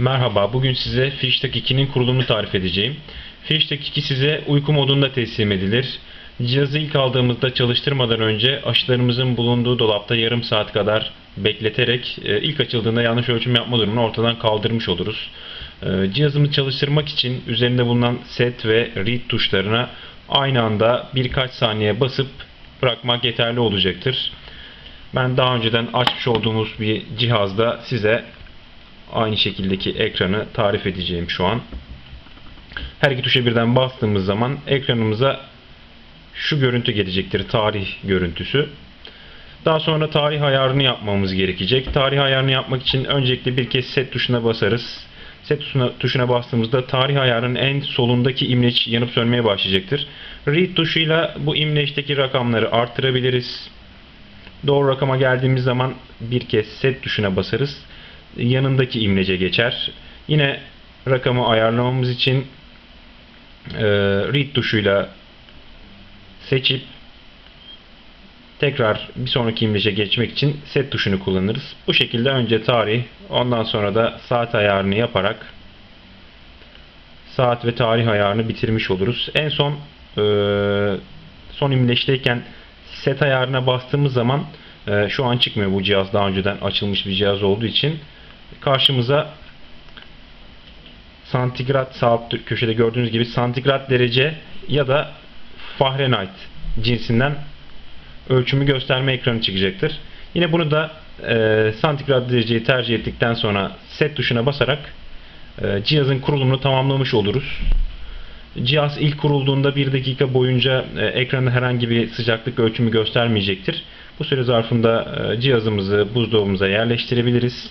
Merhaba, bugün size Fishtak 2'nin kurulumunu tarif edeceğim. Fishtak 2 size uyku modunda teslim edilir. Cihazı ilk aldığımızda çalıştırmadan önce aşılarımızın bulunduğu dolapta yarım saat kadar bekleterek e, ilk açıldığında yanlış ölçüm yapma durumunu ortadan kaldırmış oluruz. E, Cihazımızı çalıştırmak için üzerinde bulunan set ve read tuşlarına aynı anda birkaç saniye basıp bırakmak yeterli olacaktır. Ben daha önceden açmış olduğumuz bir cihazda size aynı şekildeki ekranı tarif edeceğim şu an. Her iki tuşa birden bastığımız zaman ekranımıza şu görüntü gelecektir. Tarih görüntüsü. Daha sonra tarih ayarını yapmamız gerekecek. Tarih ayarını yapmak için öncelikle bir kez set tuşuna basarız. Set tuşuna, tuşuna bastığımızda tarih ayarının en solundaki imleç yanıp sönmeye başlayacaktır. Read tuşuyla bu imleçteki rakamları arttırabiliriz. Doğru rakama geldiğimiz zaman bir kez set tuşuna basarız. Yanındaki imlece geçer. Yine rakamı ayarlamamız için e, read tuşuyla seçip tekrar bir sonraki imlece geçmek için set tuşunu kullanırız. Bu şekilde önce tarih, ondan sonra da saat ayarını yaparak saat ve tarih ayarını bitirmiş oluruz. En son e, son imleçteyken set ayarına bastığımız zaman e, şu an çıkmıyor bu cihaz daha önceden açılmış bir cihaz olduğu için karşımıza santigrat sağ köşede gördüğünüz gibi santigrat derece ya da Fahrenheit cinsinden ölçümü gösterme ekranı çıkacaktır. Yine bunu da e, santigrat dereceyi tercih ettikten sonra set tuşuna basarak e, cihazın kurulumunu tamamlamış oluruz. Cihaz ilk kurulduğunda 1 dakika boyunca e, ekranda herhangi bir sıcaklık ölçümü göstermeyecektir. Bu süre zarfında e, cihazımızı buzdolabımıza yerleştirebiliriz.